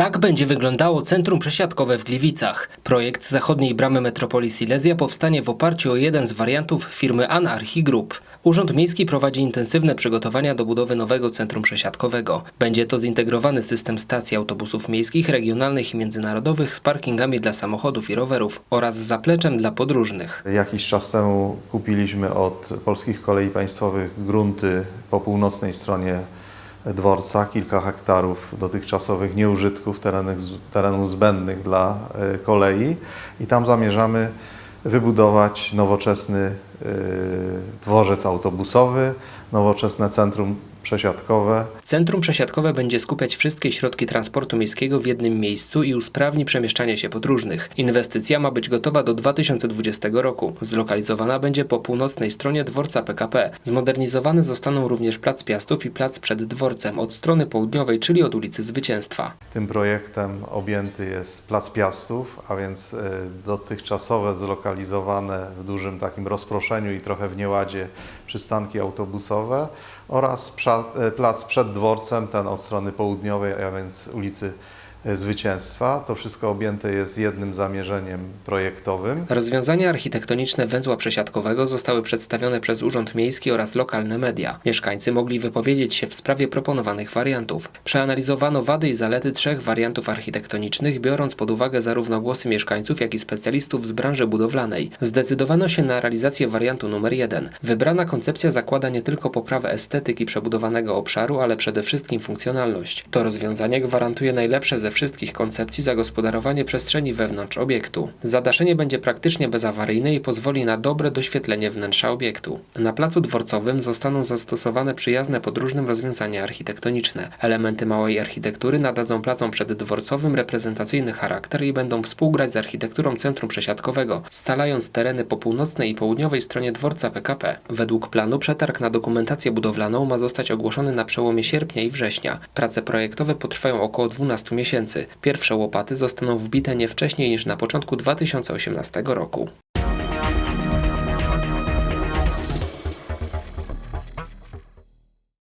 Tak będzie wyglądało centrum przesiadkowe w Gliwicach. Projekt zachodniej bramy metropolii Silesia powstanie w oparciu o jeden z wariantów firmy Anarchy Group. Urząd Miejski prowadzi intensywne przygotowania do budowy nowego centrum przesiadkowego. Będzie to zintegrowany system stacji autobusów miejskich, regionalnych i międzynarodowych z parkingami dla samochodów i rowerów oraz zapleczem dla podróżnych. Jakiś czas temu kupiliśmy od polskich kolei państwowych grunty po północnej stronie dworca, kilka hektarów dotychczasowych nieużytków, terenów, terenów zbędnych dla e, kolei. I tam zamierzamy wybudować nowoczesny e, dworzec autobusowy, nowoczesne centrum przesiadkowe. Centrum przesiadkowe będzie skupiać wszystkie środki transportu miejskiego w jednym miejscu i usprawni przemieszczanie się podróżnych. Inwestycja ma być gotowa do 2020 roku. Zlokalizowana będzie po północnej stronie dworca PKP. Zmodernizowane zostaną również Plac Piastów i Plac przed dworcem od strony południowej, czyli od ulicy Zwycięstwa. Tym projektem objęty jest Plac Piastów, a więc e, dotychczasowe zlokalizowane w dużym takim rozproszeniu i trochę w nieładzie przystanki autobusowe oraz prza- e, plac przed dworcem, ten od strony południowej, a więc ulicy Zwycięstwa. To wszystko objęte jest jednym zamierzeniem projektowym. Rozwiązania architektoniczne węzła przesiadkowego zostały przedstawione przez Urząd Miejski oraz lokalne media. Mieszkańcy mogli wypowiedzieć się w sprawie proponowanych wariantów. Przeanalizowano wady i zalety trzech wariantów architektonicznych, biorąc pod uwagę zarówno głosy mieszkańców, jak i specjalistów z branży budowlanej. Zdecydowano się na realizację wariantu numer jeden. Wybrana koncepcja zakłada nie tylko poprawę estetyki przebudowanego obszaru, ale przede wszystkim funkcjonalność. To rozwiązanie gwarantuje najlepsze ze wszystkich koncepcji zagospodarowanie przestrzeni wewnątrz obiektu. Zadaszenie będzie praktycznie bezawaryjne i pozwoli na dobre doświetlenie wnętrza obiektu. Na placu dworcowym zostaną zastosowane przyjazne podróżnym rozwiązania architektoniczne. Elementy małej architektury nadadzą placom przeddworcowym reprezentacyjny charakter i będą współgrać z architekturą centrum przesiadkowego, scalając tereny po północnej i południowej stronie dworca PKP. Według planu przetarg na dokumentację budowlaną ma zostać ogłoszony na przełomie sierpnia i września. Prace projektowe potrwają około 12 Pierwsze łopaty zostaną wbite nie wcześniej niż na początku 2018 roku.